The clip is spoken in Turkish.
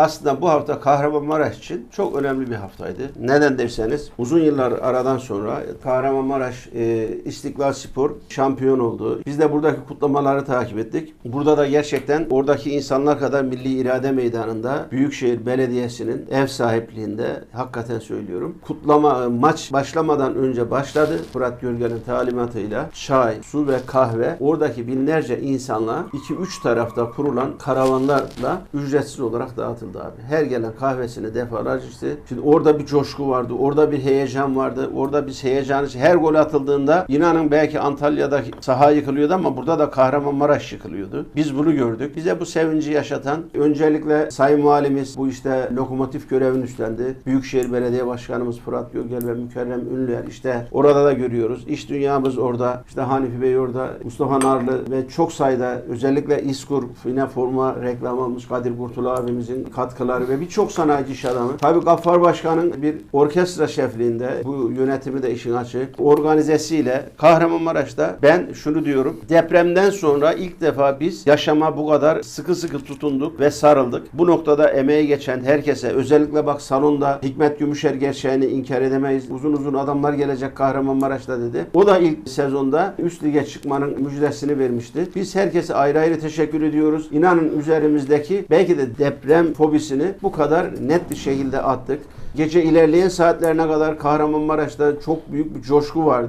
Aslında bu hafta Kahramanmaraş için çok önemli bir haftaydı. Neden derseniz uzun yıllar aradan sonra Kahramanmaraş e, İstiklal Spor şampiyon oldu. Biz de buradaki kutlamaları takip ettik. Burada da gerçekten oradaki insanlar kadar Milli İrade Meydanı'nda Büyükşehir Belediyesi'nin ev sahipliğinde hakikaten söylüyorum. Kutlama e, maç başlamadan önce başladı. Fırat Gölgen'in talimatıyla çay, su ve kahve oradaki binlerce insanla 2-3 tarafta kurulan karavanlarla ücretsiz olarak dağıtıldı abi. Her gelen kahvesini defalarca içti. Şimdi orada bir coşku vardı. Orada bir heyecan vardı. Orada biz heyecanı her gol atıldığında inanın belki Antalya'da saha yıkılıyordu ama burada da Kahramanmaraş yıkılıyordu. Biz bunu gördük. Bize bu sevinci yaşatan öncelikle Sayın Valimiz bu işte lokomotif görevini üstlendi. Büyükşehir Belediye Başkanımız Fırat Gölgel ve Mükerrem Ünlüer işte orada da görüyoruz. İş dünyamız orada. İşte Hanifi Bey orada. Mustafa Narlı ve çok sayıda özellikle İskur yine forma reklam almış Kadir Kurtul abimizin katkıları ve birçok sanayici iş adamı. Tabii Gaffar Başkan'ın bir orkestra şefliğinde bu yönetimi de işin açık organizesiyle Kahramanmaraş'ta ben şunu diyorum. Depremden sonra ilk defa biz yaşama bu kadar sıkı sıkı tutunduk ve sarıldık. Bu noktada emeği geçen herkese özellikle bak salonda Hikmet Gümüşer gerçeğini inkar edemeyiz. Uzun uzun adamlar gelecek Kahramanmaraş'ta dedi. O da ilk sezonda üst lige çıkmanın müjdesini vermişti. Biz herkese ayrı ayrı teşekkür ediyoruz. İnanın üzerimizdeki belki de deprem fobisini bu kadar net bir şekilde attık. Gece ilerleyen saatlerine kadar Kahramanmaraş'ta çok büyük bir coşku vardı.